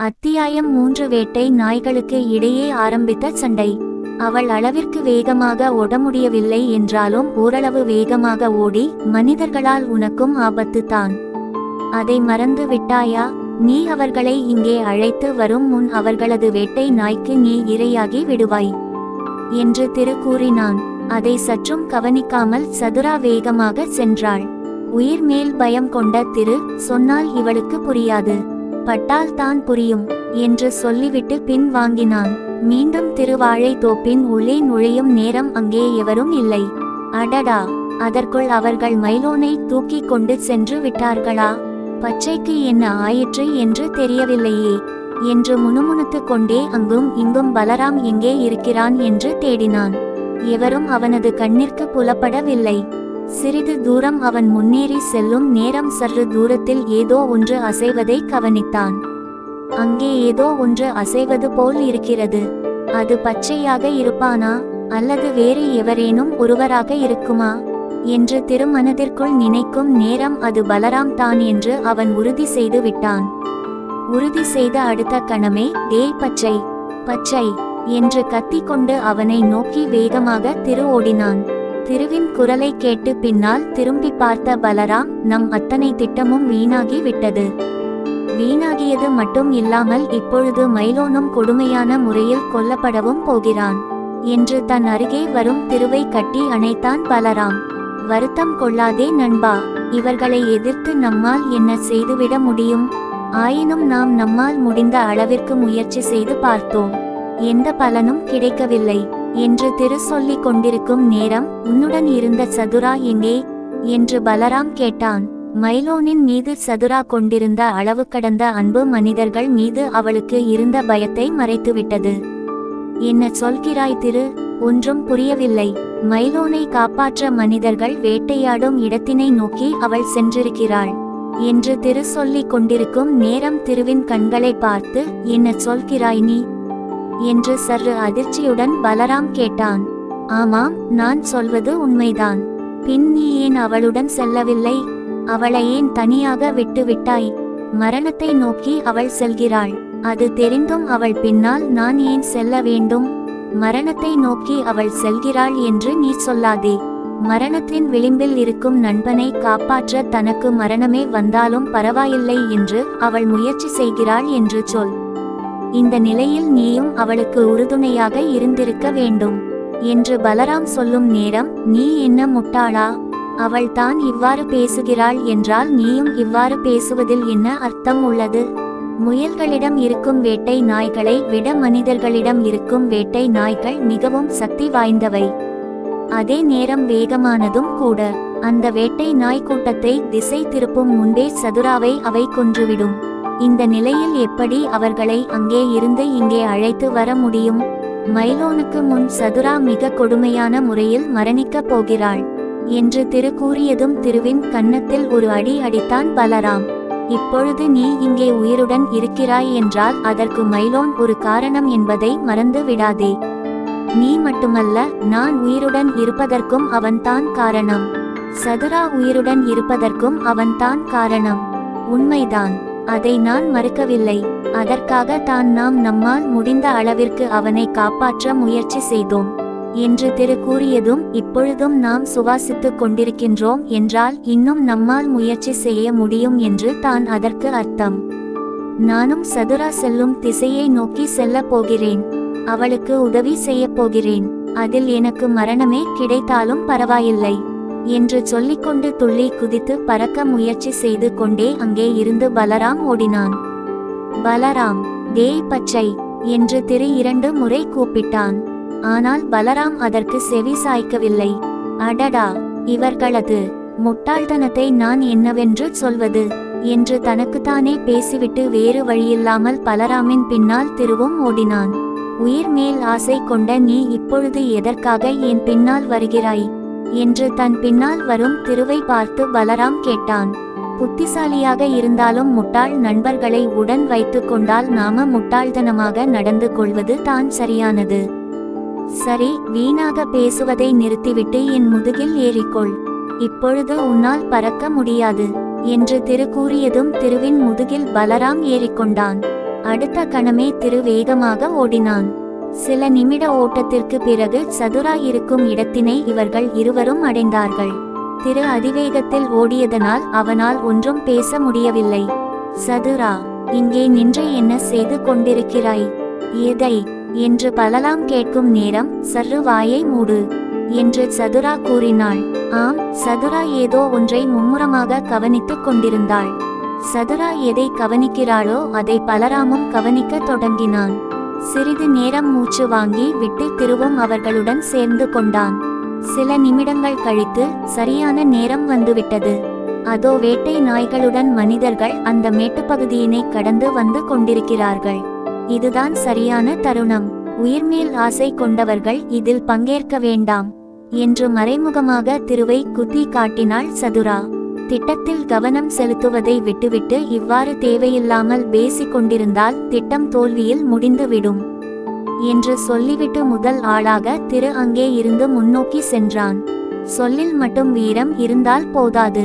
அத்தியாயம் மூன்று வேட்டை நாய்களுக்கு இடையே ஆரம்பித்த சண்டை. அவள் அளவிற்கு வேகமாக ஓட முடியவில்லை என்றாலும் ஓரளவு வேகமாக ஓடி மனிதர்களால் உனக்கும் ஆபத்து தான். அதை மறந்து விட்டாயா? நீ அவர்களை இங்கே அழைத்து வரும் முன் அவர்களது வேட்டை நாய்க்கு நீ இரையாகி விடுவாய். என்று திரு கூறினான் அதை சற்றும் கவனிக்காமல் சதுரா வேகமாக சென்றாள். உயிர் மேல் பயம் கொண்ட திரு சொன்னால் இவளுக்கு புரியாது. பட்டால் தான் புரியும் என்று சொல்லிவிட்டு பின் வாங்கினான். மீண்டும் திருவாழை தோப்பின் உள்ளே நுழையும் நேரம் அங்கே எவரும் இல்லை. அடடா அதற்குள் அவர்கள் மைலோனை தூக்கிக் கொண்டு சென்று விட்டார்களா? பச்சைக்கு என்ன ஆயிற்று என்று தெரியவில்லையே. என்று முணுமுணுத்துக் கொண்டே அங்கும் இங்கும் பலராம் எங்கே இருக்கிறான் என்று தேடினான். எவரும் அவனது கண்ணிற்கு புலப்படவில்லை. சிறிது தூரம் அவன் முன்னேறி செல்லும் நேரம் சற்று தூரத்தில் ஏதோ ஒன்று அசைவதை கவனித்தான். அங்கே ஏதோ ஒன்று அசைவது போல் இருக்கிறது. அது பச்சையாக இருப்பானா? அல்லது வேறு எவரேனும் ஒருவராக இருக்குமா? என்று திருமனதிற்குள் நினைக்கும் நேரம் அது பலராம் தான் என்று அவன் உறுதி செய்து விட்டான். உறுதி செய்த அடுத்த கணமே டேய் பச்சை பச்சை என்று கத்திக்கொண்டு அவனை நோக்கி வேகமாக திரு ஓடினான். திருவின் குரலை கேட்டு பின்னால் திரும்பி பார்த்த பலராம் நம் அத்தனை திட்டமும் வீணாகி விட்டது. வீணாகியது மட்டும் இல்லாமல் இப்பொழுது மைலோனும் கொடுமையான முறையில் கொல்லப்படவும் போகிறான். என்று தன் அருகே வரும் திருவை கட்டி அணைத்தான் பலராம். வருத்தம் கொள்ளாதே நண்பா இவர்களை எதிர்த்து நம்மால் என்ன செய்துவிட முடியும்? ஆயினும் நாம் நம்மால் முடிந்த அளவிற்கு முயற்சி செய்து பார்த்தோம். எந்த பலனும் கிடைக்கவில்லை. என்று திரு சொல்லிக் கொண்டிருக்கும் நேரம் உன்னுடன் இருந்த சதுரா எங்கே? என்று பலராம் கேட்டான். மைலோனின் மீது சதுரா கொண்டிருந்த அளவு கடந்த அன்பு மனிதர்கள் மீது அவளுக்கு இருந்த பயத்தை மறைத்துவிட்டது. என்ன சொல்கிறாய் திரு? ஒன்றும் புரியவில்லை. மைலோனை காப்பாற்ற மனிதர்கள் வேட்டையாடும் இடத்தினை நோக்கி அவள் சென்றிருக்கிறாள். என்று திரு சொல்லிக் கொண்டிருக்கும் நேரம் திருவின் கண்களை பார்த்து என்ன சொல்கிறாய் நீ? என்று சர்ரு அதிர்ச்சியுடன் பலராம் கேட்டான். ஆமாம் நான் சொல்வது உண்மைதான். பின் நீ ஏன் அவளுடன் செல்லவில்லை? அவளை ஏன் தனியாக விட்டு விட்டாய் மரணத்தை நோக்கி அவள் செல்கிறாள். அது தெரிந்தும் அவள் பின்னால் நான் ஏன் செல்ல வேண்டும்? மரணத்தை நோக்கி அவள் செல்கிறாள் என்று நீ சொல்லாதே. மரணத்தின் விளிம்பில் இருக்கும் நண்பனை காப்பாற்ற தனக்கு மரணமே வந்தாலும் பரவாயில்லை என்று அவள் முயற்சி செய்கிறாள் என்று சொல். இந்த நிலையில் நீயும் அவளுக்கு உறுதுணையாக இருந்திருக்க வேண்டும். என்று பலராம் சொல்லும் நேரம் நீ என்ன முட்டாளா? அவள் தான் இவ்வாறு பேசுகிறாள் என்றால் நீயும் இவ்வாறு பேசுவதில் என்ன அர்த்தம் உள்ளது? முயல்களிடம் இருக்கும் வேட்டை நாய்களை விட மனிதர்களிடம் இருக்கும் வேட்டை நாய்கள் மிகவும் சக்தி வாய்ந்தவை. அதே நேரம் வேகமானதும் கூட. அந்த வேட்டை நாய் கூட்டத்தை திசை திருப்பும் முன்பே சதுராவை அவை கொன்றுவிடும். இந்த நிலையில் எப்படி அவர்களை அங்கே இருந்து இங்கே அழைத்து வர முடியும்? மைலோனுக்கு முன் சதுரா மிக கொடுமையான முறையில் மரணிக்கப் போகிறாள். என்று திரு கூறியதும் திருவின் கன்னத்தில் ஒரு அடி அடித்தான் பலராம். இப்பொழுது நீ இங்கே உயிருடன் இருக்கிறாய் என்றால் அதற்கு மைலோன் ஒரு காரணம் என்பதை மறந்து விடாதே. நீ மட்டுமல்ல நான் உயிருடன் இருப்பதற்கும் அவன்தான் காரணம். சதுரா உயிருடன் இருப்பதற்கும் அவன்தான் காரணம். உண்மைதான். அதை நான் மறுக்கவில்லை. அதற்காக தான் நாம் நம்மால் முடிந்த அளவிற்கு அவனை காப்பாற்ற முயற்சி செய்தோம். என்று திரு கூறியதும் இப்பொழுதும் நாம் சுவாசித்துக் கொண்டிருக்கின்றோம் என்றால் இன்னும் நம்மால் முயற்சி செய்ய முடியும் என்று தான் அதற்கு அர்த்தம். நானும் சதுரா செல்லும் திசையை நோக்கி செல்லப் போகிறேன். அவளுக்கு உதவி செய்யப் போகிறேன். அதில் எனக்கு மரணமே கிடைத்தாலும் பரவாயில்லை. என்று சொல்லிக்கொண்டு துள்ளி குதித்து பறக்க முயற்சி செய்து கொண்டே அங்கே இருந்து பலராம் ஓடினான். பலராம் தேய் பச்சை என்று திரு இரண்டு முறை கூப்பிட்டான். ஆனால் பலராம் அதற்கு செவி சாய்க்கவில்லை. அடடா இவர்களது முட்டாள்தனத்தை நான் என்னவென்று சொல்வது? என்று தனக்குத்தானே பேசிவிட்டு வேறு வழியில்லாமல் பலராமின் பின்னால் திருவும் ஓடினான். உயிர் மேல் ஆசை கொண்ட நீ இப்பொழுது எதற்காக என் பின்னால் வருகிறாய்? என்று தன் பின்னால் வரும் திருவை பார்த்து பலராம் கேட்டான். புத்திசாலியாக இருந்தாலும் முட்டாள் நண்பர்களை உடன் வைத்துக் கொண்டால் நாம முட்டாள்தனமாக நடந்து கொள்வது தான் சரியானது. சரி வீணாக பேசுவதை நிறுத்திவிட்டு என் முதுகில் ஏறிக்கொள். இப்பொழுது உன்னால் பறக்க முடியாது என்று திரு கூறியதும் திருவின் முதுகில் பலராம் ஏறிக்கொண்டான். அடுத்த கணமே திரு வேகமாக ஓடினான். சில நிமிட ஓட்டத்திற்கு பிறகு சதுரா இருக்கும் இடத்தினை இவர்கள் இருவரும் அடைந்தார்கள். திரு அதிவேகத்தில் ஓடியதனால் அவனால் ஒன்றும் பேச முடியவில்லை. சதுரா இங்கே நின்று என்ன செய்து கொண்டிருக்கிறாய்? எதை என்று பலலாம் கேட்கும் நேரம் சர்ரு வாயை மூடு என்று சதுரா கூறினாள். ஆம் சதுரா ஏதோ ஒன்றை மும்முரமாக கவனித்துக் கொண்டிருந்தாள். சதுரா எதை கவனிக்கிறாளோ அதை பலராமும் கவனிக்கத் தொடங்கினான். சிறிது நேரம் மூச்சு வாங்கி விட்டு திருவும் அவர்களுடன் சேர்ந்து கொண்டான். சில நிமிடங்கள் கழித்து சரியான நேரம் வந்துவிட்டது. அதோ வேட்டை நாய்களுடன் மனிதர்கள் அந்த மேட்டுப்பகுதியினை கடந்து வந்து கொண்டிருக்கிறார்கள். இதுதான் சரியான தருணம். உயிர்மேல் ஆசை கொண்டவர்கள் இதில் பங்கேற்க வேண்டாம். என்று மறைமுகமாக திருவை குத்தி காட்டினாள் சதுரா. திட்டத்தில் கவனம் செலுத்துவதை விட்டுவிட்டு இவ்வாறு தேவையில்லாமல் பேசிக் கொண்டிருந்தால் திட்டம் தோல்வியில் முடிந்துவிடும் என்று சொல்லிவிட்டு முதல் ஆளாக திரு அங்கே இருந்து முன்னோக்கி சென்றான். சொல்லில் மட்டும் வீரம் இருந்தால் போதாது.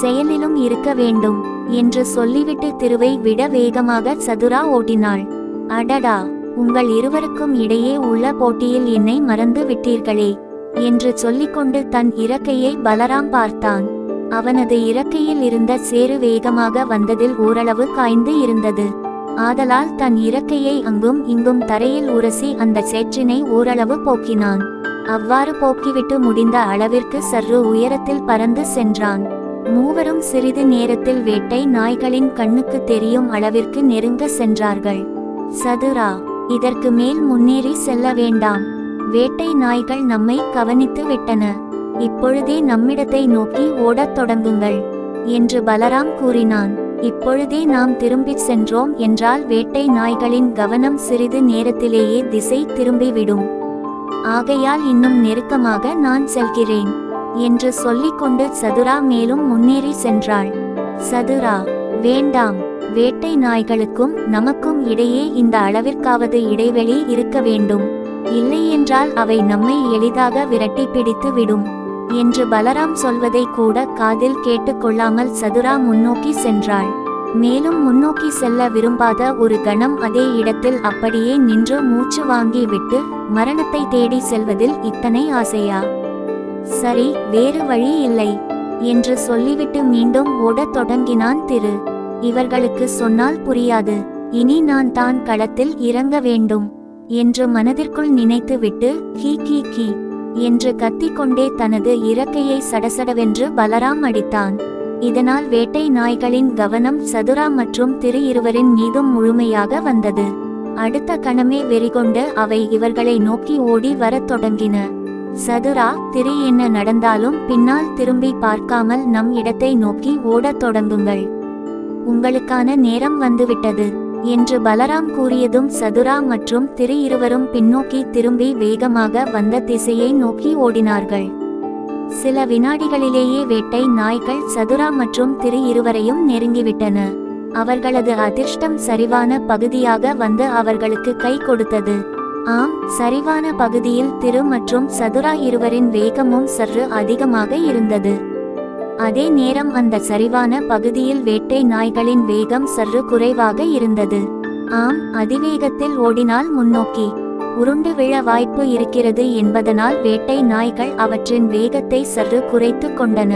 செயலிலும் இருக்க வேண்டும் என்று சொல்லிவிட்டு திருவை விட வேகமாக சதுரா ஓட்டினாள். அடடா! உங்கள் இருவருக்கும் இடையே உள்ள போட்டியில் என்னை மறந்து விட்டீர்களே என்று சொல்லிக்கொண்டு தன் இறக்கையை பலராம் பார்த்தான். அவனது இறக்கையில் இருந்த சேறு வேகமாக வந்ததில் ஓரளவு காய்ந்து இருந்தது. ஆதலால் தன் இறக்கையை அங்கும் இங்கும் தரையில் உரசி அந்த சேற்றினை ஓரளவு போக்கினான். அவ்வாறு போக்கிவிட்டு முடிந்த அளவிற்கு சற்று உயரத்தில் பறந்து சென்றான். மூவரும் சிறிது நேரத்தில் வேட்டை நாய்களின் கண்ணுக்கு தெரியும் அளவிற்கு நெருங்க சென்றார்கள். சதுரா இதற்கு மேல் முன்னேறி செல்ல வேண்டாம். வேட்டை நாய்கள் நம்மை கவனித்து விட்டன. இப்பொழுதே நம்மிடத்தை நோக்கி ஓடத் தொடங்குங்கள் என்று பலராம் கூறினான். இப்பொழுதே நாம் திரும்பிச் சென்றோம் என்றால் வேட்டை நாய்களின் கவனம் சிறிது நேரத்திலேயே திசை திரும்பிவிடும். ஆகையால் இன்னும் நெருக்கமாக நான் செல்கிறேன் என்று சொல்லிக்கொண்டு சதுரா மேலும் முன்னேறி சென்றாள். சதுரா வேண்டாம் வேட்டை நாய்களுக்கும் நமக்கும் இடையே இந்த அளவிற்காவது இடைவெளி இருக்க வேண்டும். இல்லையென்றால் அவை நம்மை எளிதாக விரட்டி பிடித்து விடும். என்று பலராம் சொல்வதை கூட காதில் கேட்டுக்கொள்ளாமல் சதுரா முன்னோக்கி சென்றாள். மேலும் முன்னோக்கி செல்ல விரும்பாத ஒரு கணம் அதே இடத்தில் அப்படியே நின்று மூச்சு வாங்கி விட்டு மரணத்தை தேடி செல்வதில் இத்தனை ஆசையா? சரி வேறு வழி இல்லை என்று சொல்லிவிட்டு மீண்டும் ஓடத் தொடங்கினான் திரு. இவர்களுக்கு சொன்னால் புரியாது. இனி நான் தான் களத்தில் இறங்க வேண்டும் என்று மனதிற்குள் நினைத்துவிட்டு கீ கீ கீ. என்று கத்திக்கொண்டே தனது இறக்கையை சடசடவென்று பலராம் அடித்தான். இதனால் வேட்டை நாய்களின் கவனம் சதுரா மற்றும் திரு இருவரின் மீதும் முழுமையாக வந்தது. அடுத்த கணமே வெறிகொண்டு அவை இவர்களை நோக்கி ஓடி வரத் தொடங்கின. சதுரா திரு என்ன நடந்தாலும் பின்னால் திரும்பி பார்க்காமல் நம் இடத்தை நோக்கி ஓடத் தொடங்குங்கள். உங்களுக்கான நேரம் வந்துவிட்டது. என்று பலராம் கூறியதும் சதுரா மற்றும் திரு இருவரும் பின்னோக்கி திரும்பி வேகமாக வந்த திசையை நோக்கி ஓடினார்கள். சில வினாடிகளிலேயே வேட்டை நாய்கள் சதுரா மற்றும் திரு இருவரையும் நெருங்கிவிட்டன. அவர்களது அதிர்ஷ்டம் சரிவான பகுதியாக வந்து அவர்களுக்கு கை கொடுத்தது. ஆம் சரிவான பகுதியில் திரு மற்றும் சதுரா இருவரின் வேகமும் சற்று அதிகமாக இருந்தது. அதே நேரம் அந்த சரிவான பகுதியில் வேட்டை நாய்களின் வேகம் சற்று குறைவாக இருந்தது. ஆம் அதிவேகத்தில் ஓடினால் முன்னோக்கி. உருண்டு விழ வாய்ப்பு இருக்கிறது என்பதனால் வேட்டை நாய்கள் அவற்றின் வேகத்தை சற்று குறைத்து கொண்டன.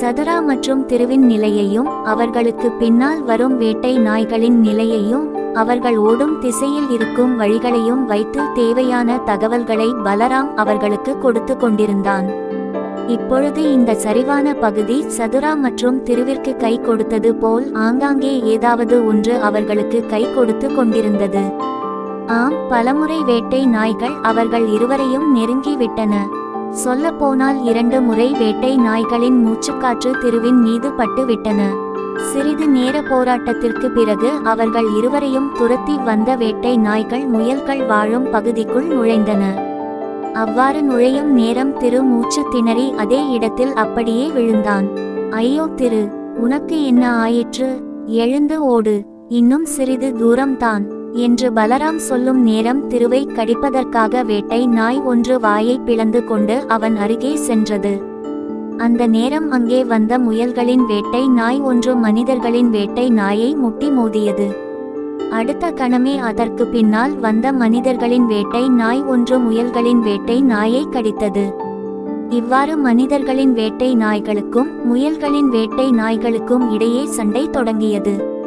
சதுரா மற்றும் திருவின் நிலையையும் அவர்களுக்கு பின்னால் வரும் வேட்டை நாய்களின் நிலையையும் அவர்கள் ஓடும் திசையில் இருக்கும் வழிகளையும் வைத்து தேவையான தகவல்களை பலராம் அவர்களுக்கு கொடுத்து கொண்டிருந்தான். இப்பொழுது இந்த சரிவான பகுதி சதுரா மற்றும் திருவிற்கு கை கொடுத்தது போல் ஆங்காங்கே ஏதாவது ஒன்று அவர்களுக்கு கை கொடுத்து கொண்டிருந்தது. ஆம் பலமுறை வேட்டை நாய்கள் அவர்கள் இருவரையும் நெருங்கிவிட்டன சொல்லப்போனால் இரண்டு முறை வேட்டை நாய்களின் மூச்சுக்காற்று திருவின் மீது பட்டுவிட்டன சிறிது நேர போராட்டத்திற்கு பிறகு அவர்கள் இருவரையும் துரத்தி வந்த வேட்டை நாய்கள் முயல்கள் வாழும் பகுதிக்குள் நுழைந்தன. அவ்வாறு நுழையும் நேரம் திரு மூச்சு திணறி அதே இடத்தில் அப்படியே விழுந்தான். ஐயோ திரு உனக்கு என்ன ஆயிற்று? எழுந்து ஓடு. இன்னும் சிறிது தூரம்தான். என்று பலராம் சொல்லும் நேரம் திருவை கடிப்பதற்காக வேட்டை நாய் ஒன்று வாயை பிளந்து கொண்டு அவன் அருகே சென்றது. அந்த நேரம் அங்கே வந்த முயல்களின் வேட்டை நாய் ஒன்று மனிதர்களின் வேட்டை நாயை முட்டி மோதியது. அடுத்த கணமே அதற்கு பின்னால் வந்த மனிதர்களின் வேட்டை நாய் ஒன்று முயல்களின் வேட்டை நாயை கடித்தது. இவ்வாறு மனிதர்களின் வேட்டை நாய்களுக்கும் முயல்களின் வேட்டை நாய்களுக்கும் இடையே சண்டை தொடங்கியது.